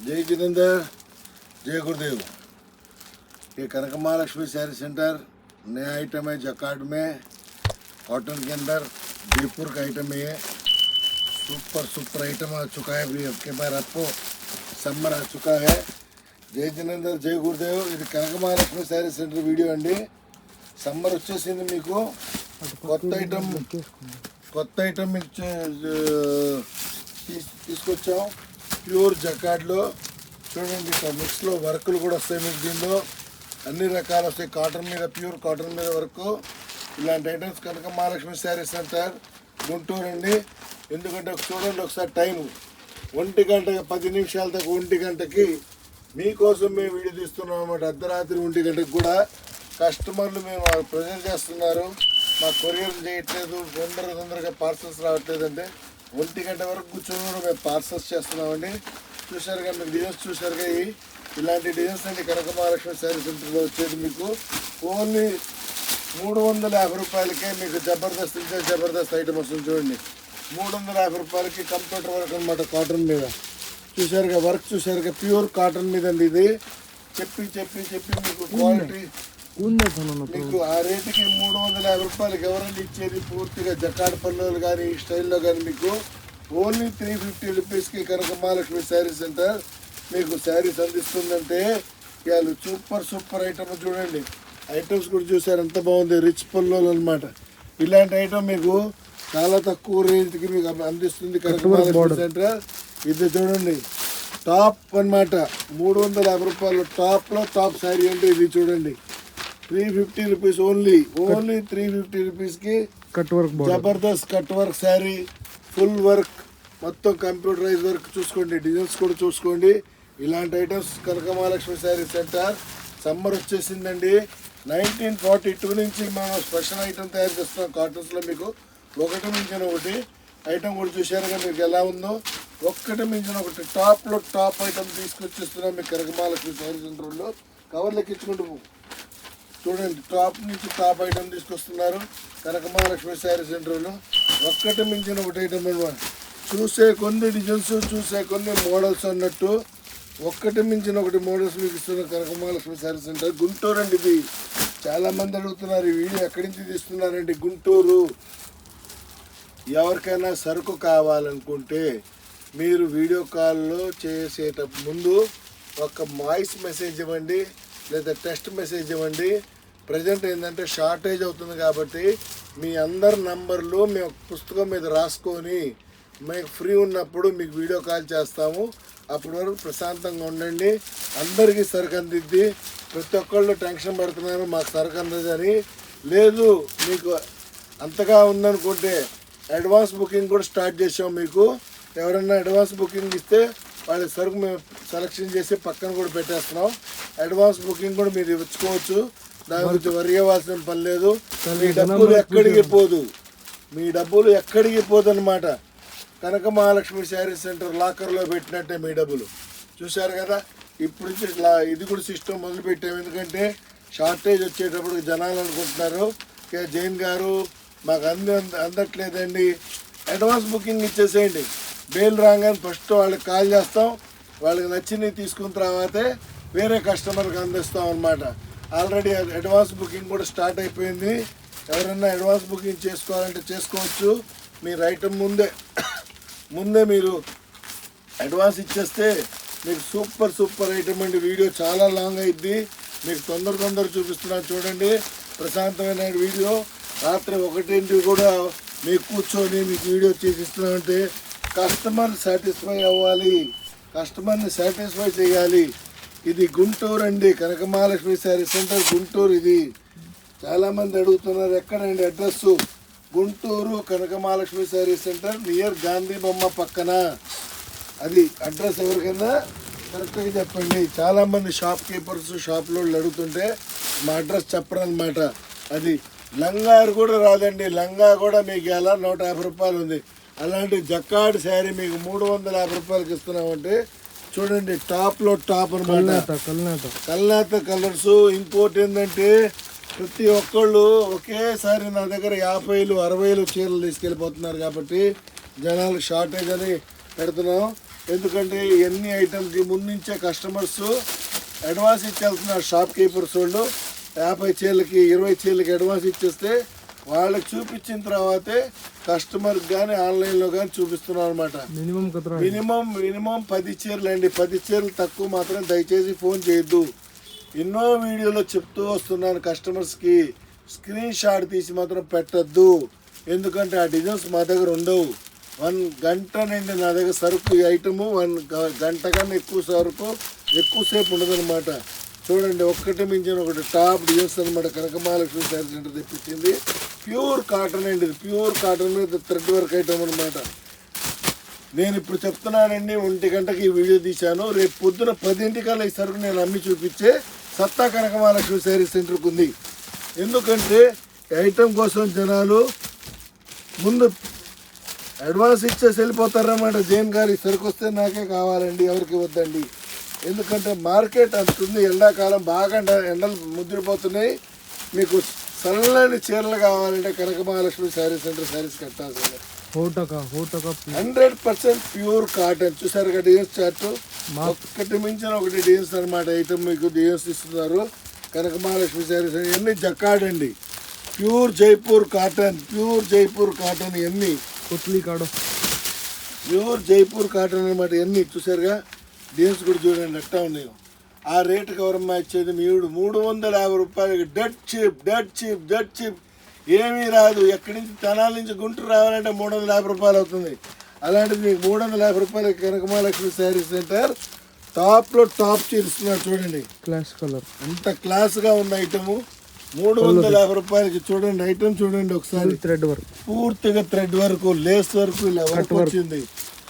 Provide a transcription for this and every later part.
जय जितेंद्र जय गुरुदेव ये कनक महालक्ष्मी साड़ी सेंटर नया आइटम है जकार्ड में कॉटन के अंदर जयपुर का आइटम है ये सुपर सुपर आइटम आ चुका है अभी आपके बार आपको సమ్మర్ ఆ చుకా హే జై జినేందర్ జై గురుదేవ్ ఇది కనక మహాలక్ష్మి శారీ సెంటర్ వీడియో అండి సమ్మర్ వచ్చేసింది మీకు కొత్త ఐటమ్ కొత్త ఐటమ్ మీకు చే- తీస్- తీసుకొచ్చాం ప్యూర్ జకాడ్లో చూడండి ఇక్కడ మిక్స్లో వర్కులు కూడా వస్తాయి మీకు దీనిలో. అన్ని రకాలు వస్తాయి. కాటన్ మీద ప్యూర్ కాటన్ మీద వర్క్. ఇలాంటి ఐటమ్స్ కనుక మహాలక్ష్మి శారీస్ సెంటర్ గుంటూరు అండి ఎందుకంటే చూడండి ఒకసారి టైము. ఒంటి గంట పది నిమిషాల దాకా ఒంటి గంటకి మీకోసం మేము వీడియో తీస్తున్నాం అన్నమాట. అర్ధరాత్రి ఒంటి గంటకి కూడా. కస్టమర్లు మేము ప్రజెంట్ చేస్తున్నారు. మా కొరియర్ చేయట్లేదు. తొందర తొందరగా పార్సల్స్ రావట్లేదంటే ఒంటి గంట వరకు కూర్చొని కూడా మేము పార్సల్స్ చేస్తున్నామండి. చూసారుగా మీకు డిజైన్స్ చూసారుగా ఇవి ఇలాంటి డిజైన్స్ అండి కనక మహాలక్ష్మి శారీ సెంటర్లో వచ్చేది మీకు. ఓన్లీ మూడు వందల యాభై రూపాయలకే మీకు జబర్దస్త్ ఇంకా జబర్దస్త్ ఐటమ్ వస్తుంది చూడండి. మూడు వందల యాభై రూపాయలకి కంప్యూటర్ వర్క్ అనమాట కాటన్ మీద. చూసారుగా వర్క్ చూసారుగా ప్యూర్ కాటన్ మీద అండి ఇది. చెప్పి చెప్పి చెప్పి మీకు క్వాలిటీ మీకు ఆ రేటుకి మూడు వందల యాభై రూపాయలకి ఎవరైనా ఇచ్చేది పూర్తిగా జకాడ్ పల్లెలు కానీ ఈ స్టైల్లో కానీ మీకు ఓన్లీ త్రీ ఫిఫ్టీ రూపీస్కి కనుక మహాలక్ష్మి శారీ సెంటర్ మీకు శారీస్ అందిస్తుందంటే ఇవాళ సూపర్ సూపర్ ఐటమ్ చూడండి. ఐటమ్స్ కూడా చూసారు ఎంత బాగుంది రిచ్ పల్లెలు అనమాట ఇలాంటి ఐటమ్ మీకు చాలా తక్కువ రేంజ్కి మీకు అందిస్తుంది కనుక మహాలక్ష్మి సెంటర్. ఇది చూడండి టాప్ అన్నమాట. మూడు వందల యాభై రూపాయలు టాప్లో టాప్ శారీ అంటే ఇది చూడండి. Three fifty rupees only only three fifty రూపీస్కి cut work Jabardasth cut work saree full work మొత్తం కంప్యూటరైజ్ వర్క్ చూసుకోండి డిజైన్స్ కూడా చూసుకోండి. ఇలాంటి items Kanaka Mahalakshmi saree centre summer వచ్చేసిందండి. నైన్టీన్ ఫార్టీ టూ నుంచి మనం స్పెషల్ ఐటమ్ తయారు చేస్తున్నాం కాటన్స్లో మీకు. ఒకటి మించిన ఒకటి. ఐటమ్ కూడా చూశారుగా మీకు ఎలా ఉందో. ఒక్కటి మించిన ఒకటి. టాప్లో టాప్ ఐటమ్ తీసుకొచ్చేస్తున్నాం మీకు కనక మహాలక్ష్మి శారీ సెంటర్లో కవర్లు ఎక్కించుకుంటూ పో. చూడండి టాప్ నుంచి టాప్ ఐటమ్ తీసుకొస్తున్నారు. కనక మహాలక్ష్మి శారీ సెంటర్లో. ఒక్కటి మించిన ఒకటి ఐటమ్ అనమాట చూసే కొన్ని డిజైన్స్ చూసే కొన్ని మోడల్స్ అన్నట్టు. ఒక్కటి మించిన ఒకటి మోడల్స్ మీకు ఇస్తున్నారు కనక మహాలక్ష్మి శారీ సెంటర్ గుంటూరు అండి ఇది. చాలామంది అడుగుతున్నారు ఈ వీడియో ఎక్కడి నుంచి తీస్తున్నారండి? గుంటూరు. ఎవరికైనా సరుకు కావాలనుకుంటే మీరు వీడియో కాల్లో చేసేటప్పుడు ముందు ఒక వాయిస్ మెసేజ్ ఇవ్వండి లేదా టెక్స్ట్ మెసేజ్ ఇవ్వండి. ప్రజెంట్ ఏంటంటే షార్టేజ్ అవుతుంది కాబట్టి మీ అందరి నంబర్లు మేము పుస్తకం మీద రాసుకొని మీకు ఫ్రీ ఉన్నప్పుడు మీకు వీడియో కాల్ చేస్తాము. అప్పటి వరకు ప్రశాంతంగా ఉండండి. అందరికీ సరుకు అందిద్ది ప్రతి ఒక్కళ్ళు టెన్షన్ పడుతున్నారు మాకు సరుకు అందదని లేదు మీకు అంతగా ఉందనుకుంటే అడ్వాన్స్ బుకింగ్ కూడా స్టార్ట్ చేసాం మీకు. ఎవరైనా అడ్వాన్స్ బుకింగ్ ఇస్తే వాళ్ళ సరుకు మేము సెలెక్షన్ చేసి పక్కన కూడా పెట్టేస్తున్నాం. అడ్వాన్స్ బుకింగ్ కూడా మీరు ఇచ్చుకోవచ్చు. దాని గురించి వరి అవ్వాల్సిన పని లేదు. మీ డబ్బులు ఎక్కడికి పోదు. మీ డబ్బులు ఎక్కడికి పోదు అనమాట కనక మహాలక్ష్మి శారీ సెంటర్ లాకర్లో పెట్టినట్టే మీ డబ్బులు. చూశారు కదా? ఇప్పుడు ఇది కూడా సిస్టమ్ మొదలు పెట్టాము ఎందుకంటే షార్టేజ్ వచ్చేటప్పుడు జనాలు అనుకుంటున్నారు. కే జైన్ గారు మాకు అంది అంద- అందట్లేదండి. అడ్వాన్స్ బుకింగ్ ఇచ్చేసేయండి. బెయిల్ రాగానే ఫస్ట్ వాళ్ళకి కాల్ చేస్తాం. వాళ్ళకి నచ్చినవి తీసుకున్న తర్వాతే వేరే కస్టమర్కి అందిస్తాం అనమాట ఆల్రెడీ అడ్వాన్స్ బుకింగ్ కూడా స్టార్ట్ అయిపోయింది. ఎవరైనా అడ్వాన్స్ బుకింగ్ చేసుకోవాలంటే చేసుకోవచ్చు. మీరు ఐటమ్ ముందే ముందే మీరు అడ్వాన్స్ ఇచ్చేస్తే మీకు సూపర్ సూపర్ ఐటమ్ అండి. వీడియో చాలా లాంగ్ అయింది మీకు తొందర తొందర చూపిస్తున్నాను చూడండి. ప్రశాంతమైన వీడియో. రాత్రి ఒకటింటి కూడా మీకు కూర్చొని మీకు వీడియో చేసిస్తున్నామంటే కస్టమర్ సాటిస్ఫై అవ్వాలి. కస్టమర్ని సాటిస్ఫై చేయాలి. ఇది గుంటూరు అండి. కనక మహాలక్ష్మి శారీ సెంటర్ గుంటూరు ఇది. చాలామంది అడుగుతున్నారు ఎక్కడండి address? Guntur Kanaka Mahalakshmi sari centre near Gandhi బొమ్మ పక్కన. అది అడ్రస్ ఎవరికైనా కరెక్ట్గా చెప్పండి. చాలామంది షాప్ కీపర్స్ షాప్లో అడుగుతుంటే మా అడ్రస్ చెప్పరు అనమాట అది లంగారు కూడా రాదండి. లంగా కూడా మీకు ఎలా నూట యాభై రూపాయలు ఉంది. అలాంటి జక్కాడు శారీ మీకు మూడు వందల యాభై రూపాయలకి ఇస్తున్నామంటే చూడండి టాప్లో టాప్ అనమాట కల్నాత కలర్స్ ఇంకోటి ఏంటంటే ప్రతి ఒక్కళ్ళు ఒకేసారి నా దగ్గర యాభైలు అరవైలు చీరలు తీసుకెళ్ళిపోతున్నారు కాబట్టి జనాలు షార్టేజ్ అని పెడుతున్నాం. ఎందుకంటే ఎన్ని ఐటమ్కి ముందు నుంచే కస్టమర్స్ అడ్వాన్స్ ఇచ్చి వెళ్తున్నారు షాప్ కీపర్స్ వాళ్ళు. యాభై చీరలకి ఇరవై చీరలకి అడ్వాన్స్ ఇచ్చేస్తే వాళ్ళకి చూపించిన తర్వాతే కస్టమర్కి కానీ ఆన్లైన్లో కానీ చూపిస్తున్నారు అనమాట మినిమం మినిమం మినిమం పది చీరలు అండి. పది చీరలు తక్కువ మాత్రం దయచేసి ఫోన్ చేయొద్దు. ఎన్నో వీడియోలో చెప్తూ వస్తున్నాను కస్టమర్స్కి స్క్రీన్ షాట్ తీసి మాత్రం పెట్టద్దు. ఎందుకంటే ఆ డిజైన్స్ మా దగ్గర ఉండవు. వన్ గంట నుండి నా దగ్గర సరుకు ఈ ఐటము వన్ గంట కన్నా ఎక్కువ సరుకు ఎక్కువసేపు ఉండదన్నమాట. చూడండి ఒక్కటి మించిన ఒకటి. టాప్ డిజైన్స్ అనమాట కనకమహాలక్ష్మి శారీ సెంటర్ తెప్పించింది. ప్యూర్ కాటన్ అండి ఇది. ప్యూర్ కాటన్ మీద థ్రెడ్ వర్క్ ఐటమ్ అనమాట నేను ఇప్పుడు చెప్తున్నానండి ఒంటి గంటకి ఈ వీడియో తీశాను. రేపు పొద్దున పదింటికల్లా ఈ సరుకు నేను అమ్మి చూపించే సత్తా కనకమహాలక్ష్మి శారీ సెంటర్కి ఉంది. ఎందుకంటే ఐటమ్ కోసం జనాలు ముందు అడ్వాన్స్ ఇచ్చేసి వెళ్ళిపోతారన్నమాట. జైన్ గారు ఈ సరుకు వస్తే నాకే కావాలండి ఎవరికి వద్దండి ఎందుకంటే మార్కెట్ అంతుంది ఎండాకాలం బాగా ఎండ ఎండలు ముద్రపోతున్నాయి. మీకు చల్లని చీరలు కావాలంటే కనకమహాలక్ష్మి శారీ సెంటర్ శారీస్ కట్టాల్సిందే. Hundred percent pure cotton. చూసారు కదా డిజైన్స్ చార్ట్? ఒక్కటి మించిన ఒకటి డిజైన్స్ అనమాట ఐటమ్ మీకు డిజైన్స్ ఇస్తున్నారు. కనకమహాలక్ష్మి శారీస్ ఇవన్నీ జకాడ్ అండి pure Jaipur cotton pure Jaipur cotton ఇవన్నీ కొత్లీ కాడో. ప్యూర్ జైపూర్ కాటన్ అనమాట ఇవన్నీ చూసారుగా? డిజైన్స్ కూడా చూడండి ఎట్టా ఉన్నాయి ఆ రేటుకి ఎవరమ్మా ఇచ్చేది మీరు మూడు వందల యాభై రూపాయలకి. Dead cheap dead cheap dead cheap. ఏమీ రాదు. ఎక్కడి నుంచి తెనాల నుంచి గుంటూరు రావాలంటే మూడు వందల యాభై రూపాయలు అవుతుంది. అలాంటిది మీకు మూడు వందల యాభై రూపాయలకి కనకమహాలక్ష్మి శారీ సెంటర్ టాప్లో టాప్ చీరుస్తున్నారు చూడండి. క్లాస్ కలర్ అంత క్లాస్గా ఉన్న ఐటము మూడు వందల యాభై రూపాయలకి చూడండి. ఐటమ్ చూడండి ఒకసారి. థ్రెడ్ వర్క్ పూర్తిగా థ్రెడ్ వరకు లేస్ వరకు ఇలా వర్క్ వచ్చింది.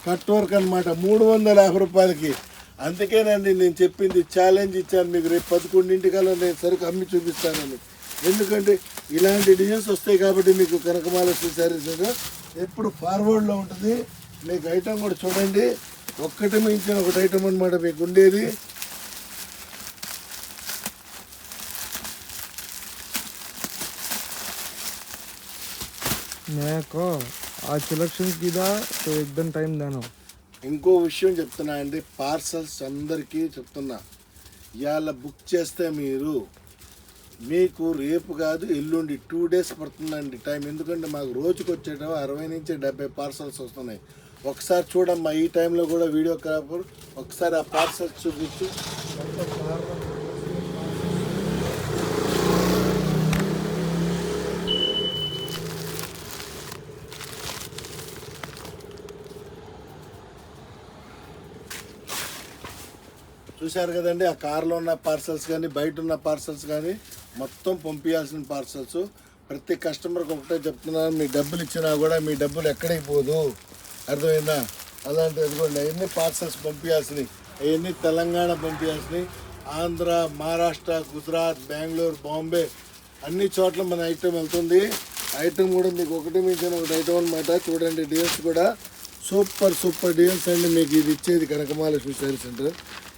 కట్ వర్క్ అన్నమాట. మూడు వందల యాభై రూపాయలకి. అందుకేనండి నేను చెప్పింది ఛాలెంజ్ ఇచ్చాను మీకు రేపు పదకొండింటికల్లా నేను సరుకు అమ్మి చూపిస్తానని ఎందుకంటే ఇలాంటి డిజైన్స్ వస్తాయి కాబట్టి మీకు కనకమాలక్ష్మి శారీస్ ఎప్పుడు ఫార్వర్డ్లో ఉంటుంది మీకు ఐటమ్ కూడా చూడండి ఒక్కటి మించిన ఒకటి ఐటమ్ అనమాట మీకు ఉండేది मैं को आज सिलेक्शन किया तो एकदम टाइम देना ఇంకో విషయం చెప్తున్నా అండి. పార్సల్స్ అందరికీ చెప్తున్నా. ఇవాళ బుక్ చేస్తే మీరు మీకు రేపు కాదు ఎల్లుండి టూ డేస్ పడుతుందండి టైం. ఎందుకంటే మాకు రోజుకి వచ్చేట అరవై నుంచి డెబ్బై పార్సల్స్ వస్తున్నాయి. ఒకసారి చూడమ్మా ఈ టైంలో కూడా వీడియో కాపు ఒకసారి ఆ పార్సల్స్ చూపించు. చూశారు కదండి ఆ కార్లో ఉన్న పార్సల్స్ కానీ బయట ఉన్న పార్సల్స్ కానీ మొత్తం పంపించాల్సిన పార్సల్స్. ప్రతి కస్టమర్కి ఒకటే చెప్తున్నాను మీ డబ్బులు ఇచ్చినా కూడా మీ డబ్బులు ఎక్కడికి పోదు. అర్థమైందా? అలాంటి అదిగోండి అవన్నీ పార్సల్స్ పంపించాల్సినవి అవన్నీ తెలంగాణ పంపించాల్సినవి ఆంధ్ర మహారాష్ట్ర గుజరాత్ బెంగళూరు బాంబే అన్ని చోట్ల మన ఐటెం వెళ్తుంది. ఐటమ్ కూడా మీకు ఒకటి మించిన ఒకటి ఐటమ్ అనమాట చూడండి డీల్స్ కూడా సూపర్ సూపర్ డీల్స్ అండి. మీకు ఇది ఇచ్చేది కనకమాలక్ష్మి శారీ సెంటర్.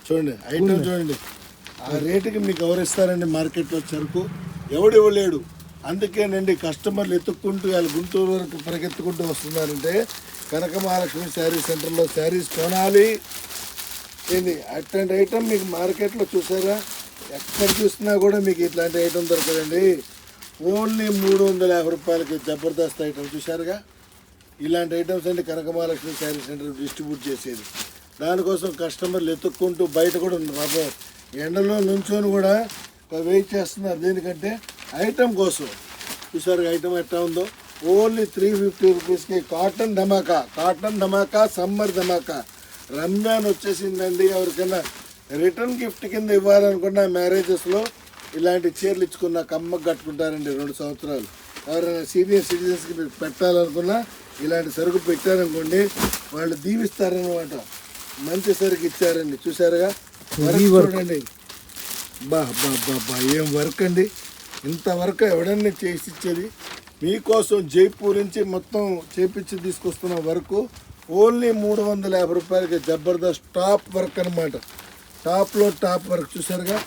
చూడండి ఐటమ్ చూడండి. ఆ రేటుకి మీకు ఎవరు ఇస్తారండి మార్కెట్లో సరుకు ఎవడు ఇవ్వలేడు. అందుకేనండి కస్టమర్లు ఎత్తుక్కుంటూ వాళ్ళు గుంటూరు వరకు పరిగెత్తుకుంటూ వస్తున్నారంటే కనకమహాలక్ష్మి శారీ సెంటర్లో శారీస్ కొనాలి. ఏంది అట్లాంటి ఐటమ్ మీకు మార్కెట్లో చూసారా? ఎక్కడ చూసినా కూడా మీకు ఇట్లాంటి ఐటమ్ దొరకదండి. ఓన్లీ మూడు వందల యాభై రూపాయలకి జబర్దస్త్ ఐటమ్ చూసారుగా ఇలాంటి ఐటమ్స్ అంటే కనకమహాలక్ష్మి శారీ సెంటర్ డిస్ట్రిబ్యూట్ చేసేది. దానికోసం కస్టమర్లు ఎత్తుక్కుంటూ బయట కూడా ఉన్నారు. పాపం ఎండలో నుంచొని కూడా వెయిట్ చేస్తున్నారు. దేనికంటే ఐటమ్ కోసం. చూసారు ఐటమ్ ఎట్లా ఉందో? ఓన్లీ త్రీ ఫిఫ్టీ రూపీస్కి కాటన్ ధమాకా కాటన్ ధమాకా సమ్మర్ ధమాకా. రంజాన్ వచ్చేసిందండి. ఎవరికైనా రిటర్న్ గిఫ్ట్ కింద ఇవ్వాలనుకున్న మ్యారేజెస్లో ఇలాంటి చీరలు ఇచ్చుకున్న కమ్మకు కట్టుకుంటారండి రెండు సంవత్సరాలు. ఎవరైనా సీనియర్ సిటిజన్స్కి పెట్టాలనుకున్నా ఇలాంటి సరుకు పెట్టారనుకోండి వాళ్ళు దీవిస్తారనమాట మంచి సరుకు ఇచ్చారండి చూసారుగా వర్క్ చూడండి. బా బా బా బా ఏం వర్క్ అండి? ఇంత వర్క్ ఎవడన్నా చేసి ఇచ్చేది మీకోసం జైపూర్ నుంచి మొత్తం చేపించి తీసుకొస్తున్న వర్క్ ఓన్లీ మూడు వందల యాభై రూపాయలకి జబర్దస్త్ టాప్ వర్క్ అనమాట టాప్లో టాప్ వర్క్ చూసారుగా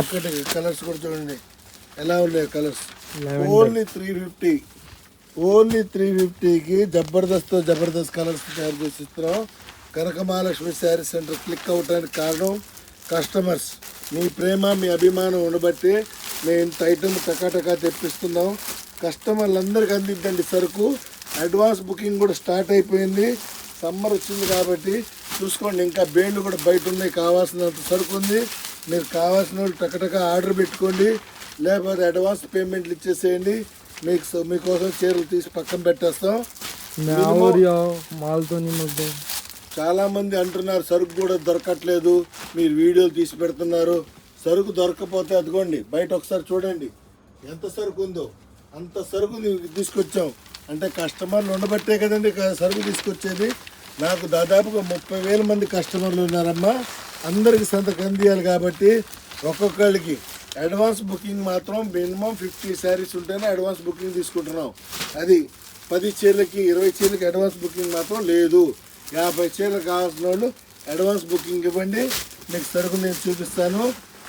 ఒకటి కలర్స్ కూడా చూడండి. ఎలా ఉన్నాయి colours only three fifty only three ఫిఫ్టీకి జబర్దస్త్ జబర్దస్త్ కలర్స్ తయారు చేసి ఇస్తున్నాం. కనక మహాలక్ష్మి శారీ సెంటర్ క్లిక్ అవటానికి కారణం కస్టమర్స్. మీ ప్రేమ మీ అభిమానం ఉండబట్టి మేము ఇంత ఐటమ్ టకాటకా తెప్పిస్తున్నాం. కస్టమర్లందరికీ అందిద్దండి సరుకు. అడ్వాన్స్ బుకింగ్ కూడా స్టార్ట్ అయిపోయింది. సమ్మర్ వచ్చింది కాబట్టి చూసుకోండి ఇంకా బేళ్ళు కూడా బయట ఉన్నాయి కావాల్సినంత సరుకు ఉంది. మీరు కావాల్సిన వాళ్ళు టకటక ఆర్డర్ పెట్టుకోండి లేకపోతే అడ్వాన్స్ పేమెంట్లు ఇచ్చేసేయండి. మీకు మీకోసం చీరలు తీసి పక్కన పెట్టేస్తాం. मैं చాలామంది అంటున్నారు సరుకు కూడా దొరకట్లేదు మీరు వీడియోలు తీసి పెడుతున్నారు. సరుకు దొరకపోతే అదిగోండి బయట ఒకసారి చూడండి. ఎంత సరుకు ఉందో అంత సరుకు తీసుకొచ్చాం. అంటే కస్టమర్లు ఉండబట్టే కదండి సరుకు తీసుకొచ్చేది. నాకు దాదాపుగా ముప్పై వేల మంది కస్టమర్లు ఉన్నారమ్మా. అందరికి సంతకం అందియాలి కాబట్టి ఒక్కొక్కళ్ళకి అడ్వాన్స్ బుకింగ్ మాత్రం మినిమం ఫిఫ్టీ శారీస్ ఉంటేనే అడ్వాన్స్ బుకింగ్ తీసుకుంటున్నాం. అది పది చీరలకి ఇరవై చీరలకి అడ్వాన్స్ బుకింగ్ మాత్రం లేదు. యాభై చీరలు కావాల్సిన వాళ్ళు అడ్వాన్స్ బుకింగ్ ఇవ్వండి. మీకు సరుకు నేను చూపిస్తాను.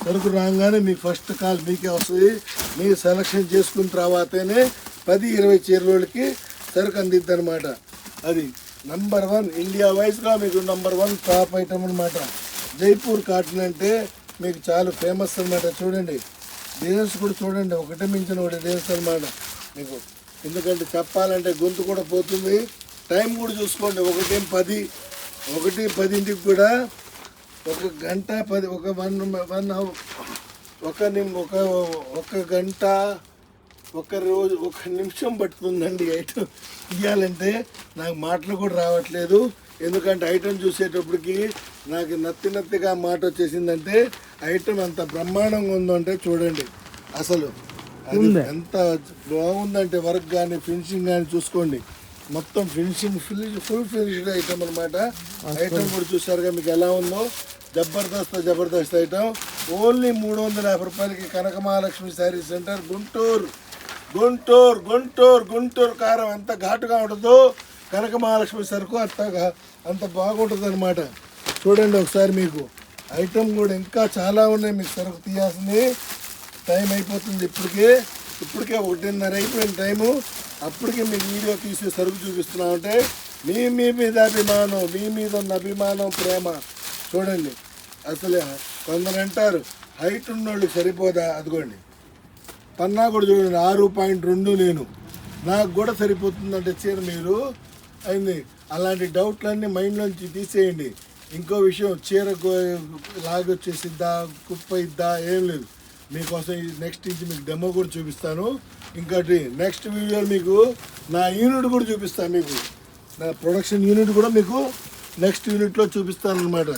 సరుకు రాగానే మీకు ఫస్ట్ కాల్ మీకే వస్తుంది. మీరు సెలక్షన్ చేసుకున్న తర్వాతనే పది ఇరవై చీరలకి సరుకు అందిద్ది అనమాట అది నంబర్ వన్ ఇండియా వైజ్గా మీకు నంబర్ వన్ టాప్ ఐటమ్ అనమాట జైపూర్ కాటన్ అంటే మీకు చాలా ఫేమస్ అనమాట చూడండి. డిజైన్స్ కూడా చూడండి. ఒకటే మించిన ఒకటి డిజైన్స్ అనమాట మీకు ఎందుకంటే చెప్పాలంటే గొంతు కూడా పోతుంది. టైం కూడా చూసుకోండి ఒకటి పది ఒకటి పదింటికి కూడా ఒక గంట పది ఒక వన్ వన్ అవర్ ఒక నిమ్ ఒక ఒక గంట ఒక రోజు ఒక నిమిషం పట్టుతుందండి ఐటమ్ ఇవ్వాలంటే నాకు మాటలు కూడా రావట్లేదు. ఎందుకంటే ఐటమ్ చూసేటప్పటికి నాకు నత్తి నత్తిగా మాట వచ్చేసిందంటే ఐటమ్ ఎంత బ్రహ్మాండంగా ఉందంటే చూడండి. అసలు అది ఎంత బాగుందంటే వర్క్ కానీ ఫినిషింగ్ కానీ చూసుకోండి. మొత్తం finishing full full finished item అనమాట ఐటమ్ కూడా చూసారుగా మీకు ఎలా ఉందో? జబర్దస్త్ జబర్దస్త్ ఐటమ్ ఓన్లీ మూడు వందల యాభై రూపాయలకి కనక మహాలక్ష్మి శారీ సెంటర్ గుంటూరు. గుంటూరు గుంటూరు గుంటూరు కారం ఎంత ఘాటుగా ఉంటుందో కనక మహాలక్ష్మి సరుకు అంత అంత బాగుంటుంది అనమాట చూడండి ఒకసారి మీకు. ఐటమ్ కూడా ఇంకా చాలా ఉన్నాయి మీకు సరుకు తీయాల్సింది. టైం అయిపోతుంది ఇప్పటికే. ఇప్పటికే ఒకటిన్నర అయిపోయిన టైము అప్పటికి మీ వీడియో తీసి సరుకు చూపిస్తున్నామంటే మీ మీ మీద అభిమానం మీ మీద ఉన్న అభిమానం ప్రేమ. చూడండి. అసలు కొందరు అంటారు హైట్ ఉన్నోళ్ళు సరిపోదా? అదిగోండి. పన్నా కూడా చూడండి ఆరు పాయింట్ రెండు నేను. నాకు కూడా సరిపోతుందంటే చీర మీరు. అయింది. అలాంటి డౌట్లన్నీ మైండ్లోంచి తీసేయండి. ఇంకో విషయం చీర లాగొచ్చేసిద్దా కుప్ప ఇద్దా ఏం లేదు. మీకోసం నెక్స్ట్ ఇచ్చి మీకు డెమో కూడా చూపిస్తాను. ఇంకోటి నెక్స్ట్ వీడియో మీకు నా యూనిట్ కూడా చూపిస్తాను మీకు. నా ప్రొడక్షన్ యూనిట్ కూడా మీకు నెక్స్ట్ యూనిట్లో చూపిస్తాను అనమాట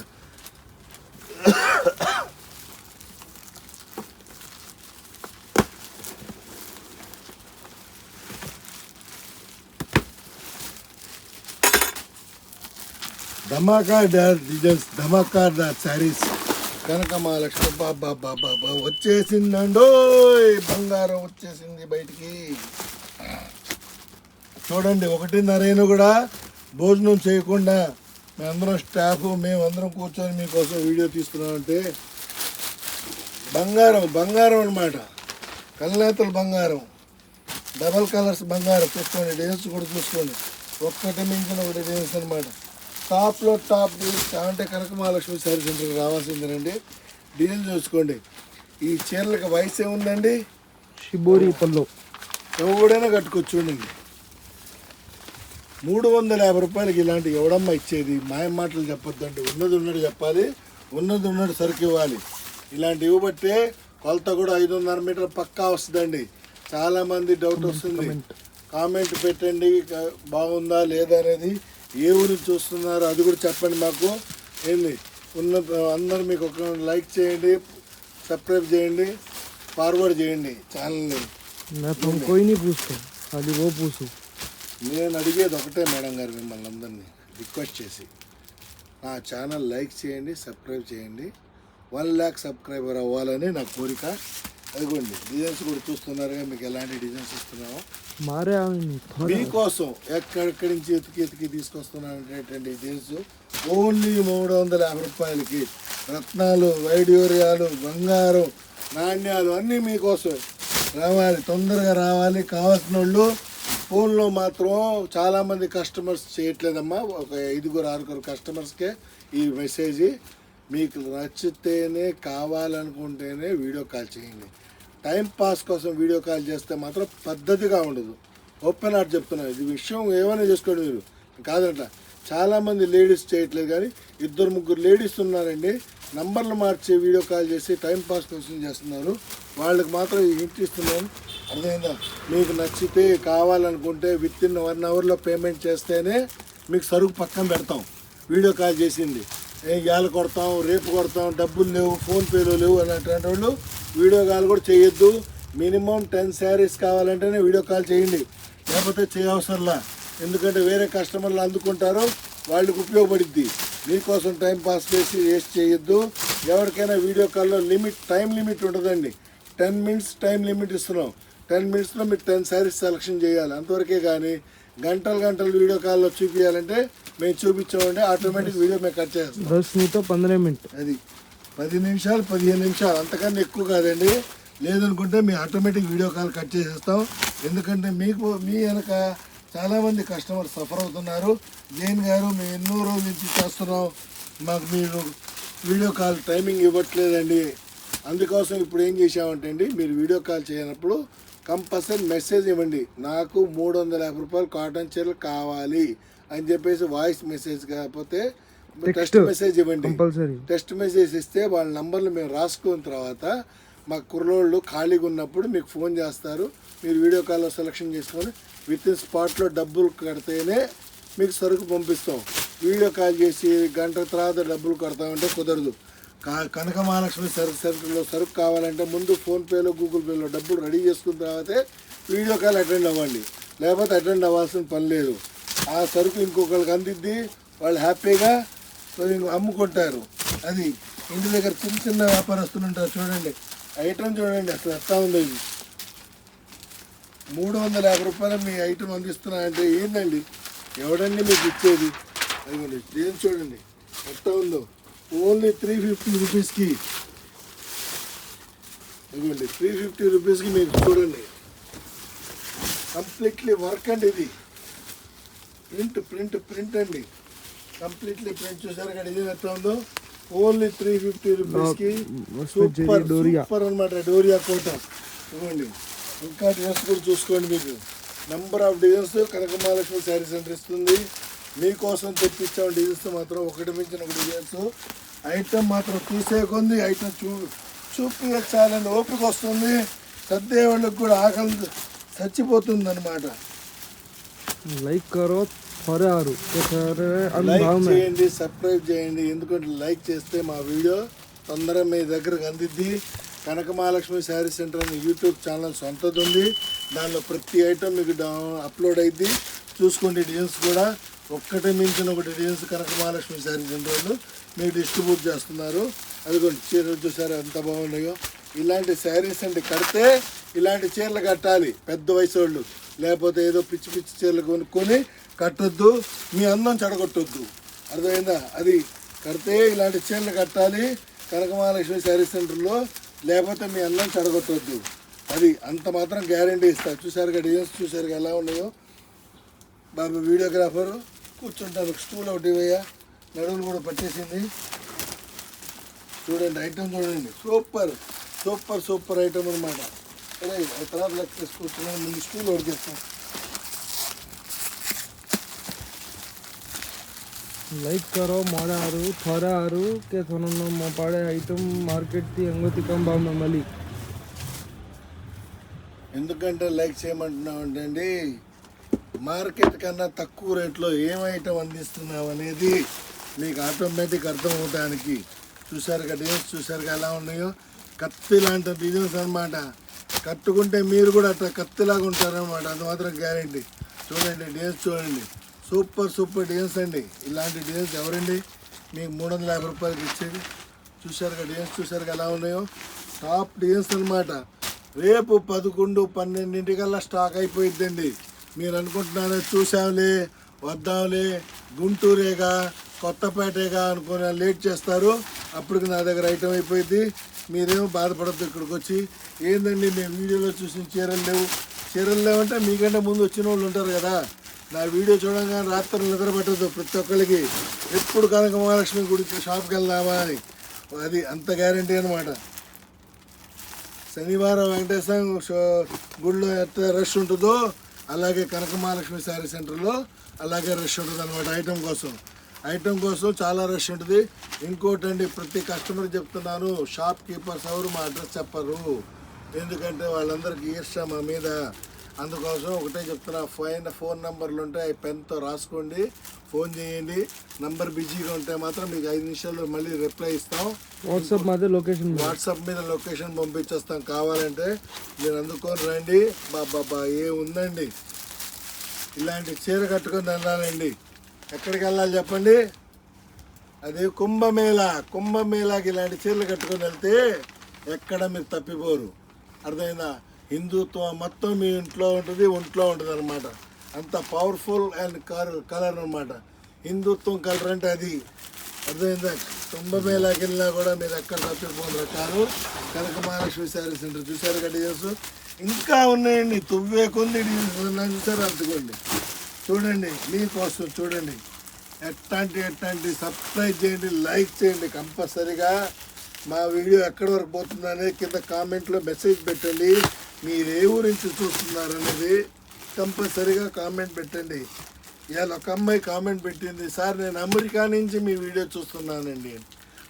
ధమాకార్ డార్ డిజైన్స్ ధమాకార్ డార్ శారీస్. కనక మహాలక్ష్మి బాబా బాబా బా వచ్చేసిందండోయ్! బంగారం వచ్చేసింది బయటికి. చూడండి ఒకటిన్నరైనా కూడా భోజనం చేయకుండా మేమందరం స్టాఫ్ మేమందరం కూర్చొని మీకోసం వీడియో తీస్తున్నామంటే బంగారం బంగారం అనమాట కళ్ళనేతలు బంగారం. డబల్ కలర్స్ బంగారం. చూసుకోండి డిజైన్స్ కూడా చూసుకోండి. ఒక్కటి మించిన ఒకటి డిజైన్స్ అనమాట టాప్లో టాప్ అంటే కనక మహాలక్ష్మి శారీ సెంటర్కి రావాల్సిందేనండి. డీజిల్ చూసుకోండి. ఈ చీరలకు వయసు ఏముందండి? షిబోరి పళ్ళు. ఎవడైనా కట్టుకొచ్చుండి మూడు వందల యాభై రూపాయలకి ఇలాంటి ఎవడమ్మ ఇచ్చేది? మాయ మాటలు చెప్పొద్దండి ఉన్నది ఉన్నట్టు చెప్పాలి ఉన్నది ఉన్నట్టు సరుకు ఇవ్వాలి. ఇలాంటి ఇవ్వబట్టే కొలత కూడా ఐదున్నర మీటర్ పక్కా వస్తుందండి. చాలామంది డౌట్ వస్తుంది. కామెంట్ పెట్టండి బాగుందా లేదా అనేది ఏ ఊరిని చూస్తున్నారు అది కూడా చెప్పండి మాకు. ఏంది? ఉన్న అందరు మీకు ఒక లైక్ చేయండి సబ్స్క్రైబ్ చేయండి ఫార్వర్డ్ చేయండి ఛానల్ని. కోయిని పూసుకో. అది ఓ పూసు. నేను అడిగేది ఒకటే మేడం గారు మిమ్మల్ని అందరినీ రిక్వెస్ట్ చేసి. నా ఛానల్ లైక్ చేయండి సబ్స్క్రైబ్ చేయండి. వన్ ల్యాక్ సబ్స్క్రైబర్ అవ్వాలని నా కోరిక. అదిగోండి డిజైన్స్ కూడా చూస్తున్నారుగా మీకు ఎలాంటి డిజైన్స్ ఇస్తున్నామో మారే మీకోసం ఎక్కడెక్కడి నుంచి ఎతికి ఎతికి తీసుకొస్తున్నామనేటువంటి డిజైన్స్ ఓన్లీ మూడు వందల యాభై రూపాయలకి రత్నాలు వైడూర్యాలు బంగారం నాణ్యాలు అన్నీ మీకోసం రావాలి తొందరగా రావాలి. కావాల్సిన వాళ్ళు ఫోన్లో మాత్రం చాలామంది కస్టమర్స్ చేయట్లేదమ్మా. ఒక ఐదుగురు ఆరుగురు కస్టమర్స్కే ఈ మెసేజ్ మీకు నచ్చితేనే కావాలనుకుంటేనే వీడియో కాల్ చేయండి. టైం పాస్ కోసం వీడియో కాల్ చేస్తే మాత్రం పద్ధతిగా ఉండదు. ఓపెన్ ఆర్ట్ చెప్తున్నాను ఇది విషయం ఏమైనా చేసుకోండి మీరు. కాదంట. చాలామంది లేడీస్ చేయట్లేదు కానీ ఇద్దరు ముగ్గురు లేడీస్ ఉన్నారండి. నంబర్లు మార్చి వీడియో కాల్ చేసి టైం పాస్ కోసం చేస్తున్నారు. వాళ్ళకి మాత్రం ఇంటి ఇస్తున్నాను. అర్థమైందా? మీకు నచ్చితే కావాలనుకుంటే విత్ ఇన్ వన్ అవర్లో పేమెంట్ చేస్తేనే మీకు సరుకు పక్కన పెడతాం. వీడియో కాల్ చేసింది. గాలి కొడతాం రేపు కొడతాం డబ్బులు లేవు ఫోన్పేలు లేవు అనేటువంటి వాళ్ళు వీడియో కాల్ కూడా చేయొద్దు. మినిమం టెన్ శారీస్ కావాలంటేనే వీడియో కాల్ చేయండి. లేకపోతే చేయవసరంలా. ఎందుకంటే వేరే కస్టమర్లు అందుకుంటారో వాళ్ళకి ఉపయోగపడిద్ది. మీకోసం టైం పాస్ చేసి వేస్ట్ చేయొద్దు. ఎవరికైనా వీడియో కాల్లో లిమిట్ టైం లిమిట్ ఉంటుందండి టెన్ మినిట్స్ టైం లిమిట్ ఇస్తున్నాం. టెన్ మినిట్స్లో మీరు టెన్ శారీస్ సెలెక్షన్ చేయాలి. అంతవరకే కానీ గంటలు గంటలు వీడియో కాల్లో చూపించాలంటే మేము చూపించామంటే ఆటోమేటిక్ వీడియో మేము కట్ చేస్తాం. మీతో మినిట్. అది పది నిమిషాలు పదిహేను నిమిషాలు అంతకన్నా ఎక్కువ కాదండి. లేదనుకుంటే మేము ఆటోమేటిక్ వీడియో కాల్ కట్ చేసేస్తాం. ఎందుకంటే మీకు మీ వెనక చాలామంది కస్టమర్ సఫర్ అవుతున్నారు. జైన్ గారు మేము ఎన్నో రోజుల నుంచి చేస్తున్నాం. మాకు మీరు వీడియో కాల్ టైమింగ్ ఇవ్వట్లేదండి. అందుకోసం ఇప్పుడు ఏం చేసామంటే అండి మీరు వీడియో కాల్ చేయనప్పుడు కంపల్సరీ మెసేజ్ ఇవ్వండి. నాకు మూడు వందల యాభై రూపాయలు కాటన్ చీరలు కావాలి అని చెప్పేసి వాయిస్ మెసేజ్ కాకపోతే టెక్స్ట్ మెసేజ్ ఇవ్వండి. టెక్స్ట్ మెసేజ్ ఇస్తే వాళ్ళ నంబర్లు మేము రాసుకున్న తర్వాత మా కుర్రోళ్ళు ఖాళీగా ఉన్నప్పుడు మీకు ఫోన్ చేస్తారు. మీరు వీడియో కాల్లో సెలెక్షన్ చేసుకొని విత్ ఇన్ స్పాట్లో డబ్బులు కడితేనే మీకు సరుకు పంపిస్తాం. వీడియో కాల్ చేసి గంట తర్వాత డబ్బులు కడతామంటే కుదరదు. కనక మహాలక్ష్మి సర్వీస్ సెంటర్లో సరుకు కావాలంటే ముందు ఫోన్పేలో గూగుల్ పేలో డబ్బులు రెడీ చేసుకున్న తర్వాతే వీడియో కాల్ అటెండ్ అవ్వండి. లేకపోతే అటెండ్ అవ్వాల్సిన పని లేదు. ఆ సరుకు ఇంకొకరికి అందిద్ది వాళ్ళు హ్యాపీగా అమ్ముకుంటారు. అది ఇంటి దగ్గర చిన్న చిన్న వ్యాపారస్తులు ఉంటారు చూడండి. ఐటమ్ చూడండి అసలు ఎట్లా ఉంది ఇది. మూడు వందల యాభై రూపాయలు మీ ఐటమ్ అందిస్తున్నా అంటే ఏందండి? ఎవడండి మీకు ఇచ్చేది? అది దేని చూడండి? ఎట్లా ఉందో? ఓన్లీ త్రీ ఫిఫ్టీ రూపీస్కి ఇదిగోండి త్రీ ఫిఫ్టీ రూపీస్కి మీరు చూడండి. కంప్లీట్లీ వర్క్ అండి ఇది. ప్రింట్ ప్రింట్ ప్రింట్ అండి. కంప్లీట్లీ ప్రింట్ చూసారు కానీ ఇది ఎట్లా ఉందో? ఓన్లీ త్రీ ఫిఫ్టీ రూపీస్కి సూపర్ సూపర్ అనమాట డోరియా. కోట. ఇవ్వండి ఇంకా డ్రెస్ కూడా చూసుకోండి మీకు. Number of designs Kanakamahalakshmi sari centre ఇస్తుంది. మీకోసం తెప్పించాము డిజైన్స్ మాత్రం ఒకటి మించిన ఒక డిజైన్స్ ఐటమ్ మాత్రం చూసేకుంది ఐటమ్ చూ చూపించాలని ఓపిక వస్తుంది. సర్దేవాళ్ళకి కూడా ఆకలి చచ్చిపోతుంది అనమాట లైక్ కరో లైక్ చేయండి సబ్స్క్రైబ్ చేయండి. ఎందుకంటే లైక్ చేస్తే మా వీడియో తొందరగా మీ దగ్గరకు అందిద్ది. కనక మహాలక్ష్మి శారీ సెంటర్ అనే యూట్యూబ్ ఛానల్ సొంతది ఉంది. దానిలో ప్రతి ఐటమ్ మీకు అప్లోడ్ అయింది చూసుకోండి డిజైన్స్ కూడా. ఒక్కటి మించిన ఒకటి డిజైన్స్ కనక మహాలక్ష్మి శారీ సెంటర్ వాళ్ళు మీకు డిస్ట్రిబ్యూట్ చేస్తున్నారు. అది కొన్ని చీరలు చూసారు ఎంత బాగున్నాయో? ఇలాంటి శారీస్ అంటే కడితే ఇలాంటి చీరలు కట్టాలి పెద్ద వయసు వాళ్ళు లేకపోతే ఏదో పిచ్చి పిచ్చి చీరలు కొనుక్కొని కట్టొద్దు మీ అందం చెడగొట్టొద్దు. అర్థమైందా? అది కడితే ఇలాంటి చీరలు కట్టాలి కనకమహాలక్ష్మి శారీ సెంటర్లో లేకపోతే మీ అందం చెడగొట్టొద్దు. అది అంత మాత్రం గ్యారంటీ ఇస్తారు చూసారుగా డిజైన్స్ చూసారుగా ఎలా ఉన్నాయో? బాబు వీడియోగ్రాఫరు కూర్చుంటారు. స్టూల్ ఒకటి ఇవయ్యా నడువులు కూడా పట్టేసింది. చూడండి ఐటమ్ చూడండి. సూపర్ సూపర్ సూపర్ ఐటమ్ అనమాట అదే తర్వాత లెక్క చేసుకుంటున్నాను ముందు స్టూల్ ఒకటి చేస్తాను. లైక్ కరో మాడారు હારું కేసనన్న మా పాడే ఐటమ్ మార్కెట్ આઈટમ మార్కెట్થી અંગોથી మళ్ళీ. ఎందుకంటే లైక్ చేయమంటున్నామంటే అండి మార్కెట్ కన్నా తక్కువ రేట్లో ఏం ఐటమ్ అందిస్తున్నాం అనేది మీకు ఆటోమేటిక్ అర్థం అవడానికి చూసారు కదా డిజైన్స్ చూసారు ఎలా ఉన్నాయో? కత్తి లాంటి డిజైన్స్ అనమాట కట్టుకుంటే మీరు కూడా అట్లా కత్తిలాగా ఉంటారనమాట అది మాత్రం గ్యారంటీ చూడండి డిజైన్స్ చూడండి. సూపర్ సూపర్ డిజైన్స్ అండి. ఇలాంటి డిజైన్స్ ఎవరండి? మీకు మూడు వందల యాభై రూపాయలకి ఇచ్చేది. చూసారు కదా డిజైన్స్ చూసారు ఎలా ఉన్నాయో? టాప్ డిజైన్స్ అనమాట రేపు పదకొండు పన్నెండింటికల్లా స్టాక్ అయిపోయిద్దండి. మీరు అనుకుంటున్నారే చూసాంలే వద్దాంలే గుంటూరేగా కొత్తపేటేగా అనుకుని లేట్ చేస్తారు. అప్పటికి నా దగ్గర ఐటమ్ అయిపోయింది. మీరేమో బాధపడద్దు ఇక్కడికి వచ్చి ఏందండి మేము వీడియోలో చూసిన చీరలు లేవు. చీరలు లేవంటే మీకంటే ముందు వచ్చిన వాళ్ళు ఉంటారు కదా. నా వీడియో చూడంగానే రాత్రి నిద్ర ప్రతి ఒక్కరికి ఎప్పుడు కనక మహాలక్ష్మి గుడికి షాప్కి వెళ్దామా అని. అది అంత గ్యారంటీ అనమాట శనివారం వెంకటేశ్వర గుడిలో ఎంత రష్ ఉంటుందో అలాగే కనక మహాలక్ష్మి శారీ సెంటర్లో అలాగే రష్ ఉంటుంది అనమాట ఐటెం కోసం. ఐటెం కోసం చాలా రష్ ఉంటుంది. ఇంకోటండి ప్రతి కస్టమర్ చెప్తున్నాను షాప్ కీపర్స్ ఎవరు మా అడ్రస్ చెప్పరు. ఎందుకంటే వాళ్ళందరికీ ఈర్ష మా మీద. అందుకోసం ఒకటే చెప్తున్నా ఫైన్ ఫోన్ నెంబర్లు ఉంటే పెన్తో రాసుకోండి. ఫోన్ చేయండి. నంబర్ బిజీగా ఉంటే మాత్రం మీకు ఐదు నిమిషాల్లో మళ్ళీ రిప్లై ఇస్తాం. వాట్సాప్ మాదే లొకేషన్ వాట్సాప్ మీద లొకేషన్ పంపించేస్తాం. కావాలంటే మీరు అందుకొని రండి. బాబా ఏ ఉందండి? ఇలాంటి చీర కట్టుకొని వెళ్ళాలండి. ఎక్కడికి వెళ్ళాలి చెప్పండి? అది కుంభమేళ. కుంభమేళాకి ఇలాంటి చీరలు కట్టుకొని వెళ్తే ఎక్కడ మీరు తప్పిపోరు. అర్థమైందా? హిందుత్వం మొత్తం మీ ఇంట్లో ఉంటుంది ఒంట్లో ఉంటుంది అనమాట అంత పవర్ఫుల్ అండ్ కలర్ కలర్ అనమాట హిందుత్వం కలర్ అంటే అది. అర్థమైందా? కుంభమేళాకి వెళ్ళినా కూడా మీరు ఎక్కడ తప్పిపోయిన కారు కనక మహాలక్ష్మి శారీ సెంటర్ చూసారు కట్టి డిజైన్స్? ఇంకా ఉన్నాయండి. తువ్వే కొంది చూసారు అందుకోండి చూడండి మీకోసం చూడండి. ఎట్లాంటి ఎట్లాంటి సబ్స్క్రైబ్ చేయండి లైక్ చేయండి కంపల్సరీగా. మా వీడియో ఎక్కడి వరకు పోతుందనే కింద కామెంట్లో మెసేజ్ పెట్టండి. మీరు ఏ ఊరించి చూస్తున్నారు అనేది కంపల్సరీగా కామెంట్ పెట్టండి. ఇవాళ ఒక అమ్మాయి కామెంట్ పెట్టింది సార్ నేను అమెరికా నుంచి మీ వీడియో చూస్తున్నానండి.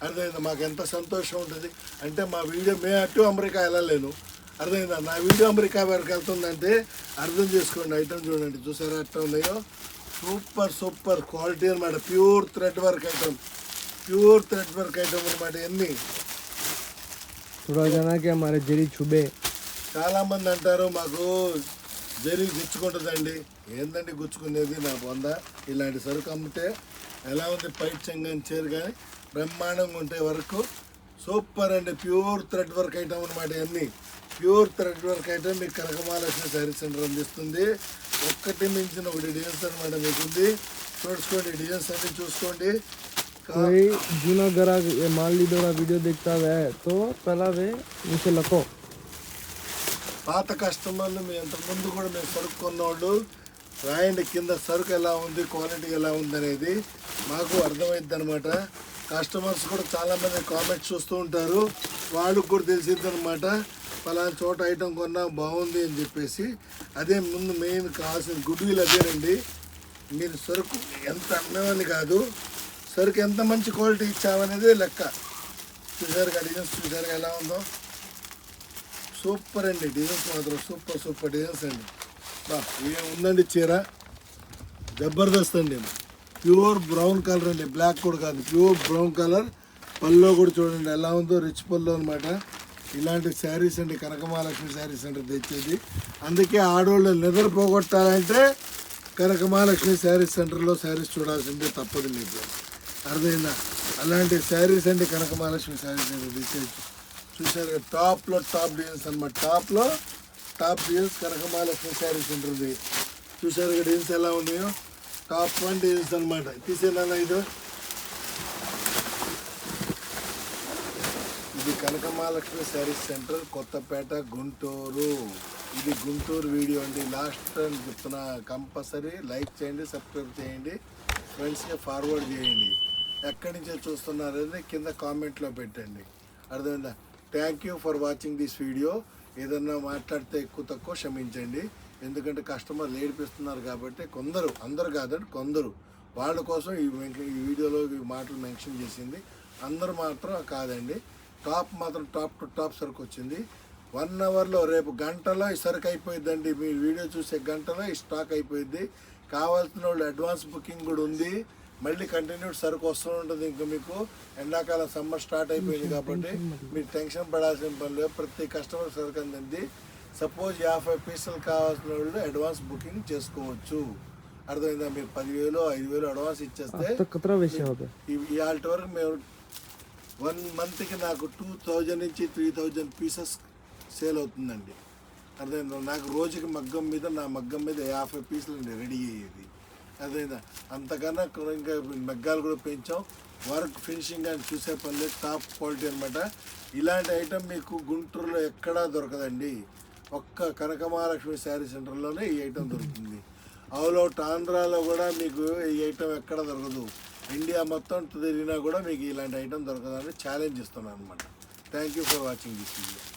అర్థమైందా? మాకు ఎంత సంతోషం ఉంటుంది. అంటే మా వీడియో మే అటు అమెరికా వెళ్ళలేను. అర్థమైందా? నా వీడియో అమెరికా వరకు వెళ్తుందంటే అర్థం చేసుకోండి. ఐటమ్ చూడండి. చూసారా అట్లా ఉన్నాయో? సూపర్ సూపర్ క్వాలిటీ అనమాట pure thread work item pure thread work item అనమాట ఎన్ని చూడాలి చాలామంది అంటారు మాకు జరి గుచ్చుకుంటుందండి ఏందండి గుచ్చుకునేది నా బొంద ఇలాంటి సరుకు అమ్మితే ఎలా ఉంది పైట్ చెంగని చీర కానీ బ్రహ్మాండంగా ఉంటే వరకు సూపర్ అండి ప్యూర్ థ్రెడ్ వర్క్ ఐటమ్ అనమాట ఇవన్నీ ప్యూర్ థ్రెడ్ వర్క్ ఐటమ్ మీకు కనకమాలక్ష్మి శారీ సెంటర్ అందిస్తుంది ఒక్కటి మించిన ఒకటి డిజైన్స్ అనమాట మీకు ఉంది చూసుకోండి డిజైన్స్ అన్ని చూసుకోండి కా- कोई जूना ग्राहक ये मान ली दोरा वीडियो देखता है तो पहला वे नीचे लको పాత కస్టమర్లు మీ ముందు కూడా మేము సరుకు కొన్నవాళ్ళు రాయండి కింద సరుకు ఎలా ఉంది క్వాలిటీ ఎలా ఉంది అనేది మాకు అర్థమైద్ది అనమాట కస్టమర్స్ కూడా చాలామంది కామెంట్స్ చూస్తూ ఉంటారు. వాళ్ళకు కూడా తెలిసిద్ది అనమాట పలానా చోట ఐటెం కొన్నా బాగుంది అని చెప్పేసి. అదే ముందు మెయిన్ కావాల్సిన గుడ్ విల్ అదేనండి. మీరు సరుకు ఎంత అమ్మేవని కాదు సరుకు ఎంత మంచి క్వాలిటీ ఇచ్చామనేది లెక్క. చూసారు డిజైన్స్ చూసారు ఎలా ఉందో. సూపర్ అండి డిజైన్స్ మాత్రం సూపర్ సూపర్ డిజైన్స్ అండి. బా ఉందండి చీర. జబర్దస్త్ అండి ప్యూర్ బ్రౌన్ కలర్ అండి బ్లాక్ కూడా కాదు ప్యూర్ బ్రౌన్ కలర్. పల్లో కూడా చూడండి ఎలా ఉందో రిచ్ పల్లో అనమాట ఇలాంటి శారీస్ అండి కనకమహాలక్ష్మి శారీస్ అంటే తెచ్చేది. అందుకే ఆడవాళ్ళు నిద్ర పోగొట్టాలంటే కనకమహాలక్ష్మి శారీస్ సెంటర్లో శారీస్ చూడాల్సిందే తప్పదు మీకు. అర్థమైందా? అలాంటి శారీస్ అండి కనకమహాలక్ష్మి శారీస్ అంటే తెచ్చేది. చూసారు టాప్లో టాప్ డిజైన్స్ అనమాట టాప్లో టాప్ డిజైన్స్ కనకమాల శారీస్ ఉంటుంది చూసారు డిజైన్స్ ఎలా ఉన్నాయో? టాప్ వన్ డిజైన్స్ అనమాట తీసేనా ఇది. ఇది కనకమాలక్ష్మి శారీస్ సెంటర్ కొత్తపేట గుంటూరు. ఇది గుంటూరు వీడియో అండి. లాస్ట్ టైం చెప్తున్నా కంపల్సరీ లైక్ చేయండి సబ్స్క్రైబ్ చేయండి. ఫ్రెండ్స్కి ఫార్వర్డ్ చేయండి. ఎక్కడి నుంచి చూస్తున్నారనేది కింద కామెంట్లో పెట్టండి. అర్థమైందా? Thank you for watching this video ఏదన్నా మాట్లాడితే ఎక్కువ తక్కువ క్షమించండి. ఎందుకంటే కస్టమర్లు ఏడిపిస్తున్నారు కాబట్టి కొందరు అందరు కాదండి కొందరు. వాళ్ళ కోసం ఈ ఈ వీడియోలో ఈ మాటలు మెన్షన్ చేసింది. అందరూ మాత్రం కాదండి. టాప్ మాత్రం టాప్ టు టాప్ సరుకు వచ్చింది. వన్ అవర్లో రేపు గంటలో ఈ సరుకు అయిపోయిందండి మీరు వీడియో చూసే గంటలో ఈ స్టాక్ అయిపోయింది కావాల్సిన వాళ్ళు అడ్వాన్స్ బుకింగ్ కూడా ఉంది. మళ్ళీ కంటిన్యూ సరుకు వస్తూ ఉంటుంది ఇంకా మీకు. ఎండాకాలం సమ్మర్ స్టార్ట్ అయిపోయింది కాబట్టి మీరు టెన్షన్ పడాల్సిన పని లేదు. ప్రతి కస్టమర్ సరుకు అందింది. సపోజ్ యాభై పీసులు కావాల్సిన వాళ్ళు అడ్వాన్స్ బుకింగ్ చేసుకోవచ్చు. అర్థమైందా? మీరు పదివేలు ఐదు వేలు అడ్వాన్స్ ఇచ్చేస్తే ఇవాళ వరకు మేము వన్ మంత్కి నాకు టూ థౌజండ్ నుంచి త్రీ థౌజండ్ పీసెస్ సేల్ అవుతుందండి. అర్థమైందా? నాకు రోజుకి మగ్గం మీద నా మగ్గం మీద యాభై పీసులు రెడీ అయ్యేది. అదేనా అంతకన్నా ఇంకా మగ్గాలు కూడా పెంచాం. వర్క్ ఫినిషింగ్ అని చూసే పని టాప్ క్వాలిటీ అనమాట ఇలాంటి ఐటెం మీకు గుంటూరులో ఎక్కడా దొరకదండి. ఒక్క కనకమహాలక్ష్మి శారీ సెంటర్లోనే ఈ ఐటెం దొరుకుతుంది. అవుట్ ఆంధ్రాలో కూడా మీకు ఈ ఐటెం ఎక్కడ దొరకదు. ఇండియా మొత్తం తిరిగినా కూడా మీకు ఇలాంటి ఐటెం దొరకదని ఛాలెంజ్ ఇస్తున్నాను అనమాట thank you for watching this video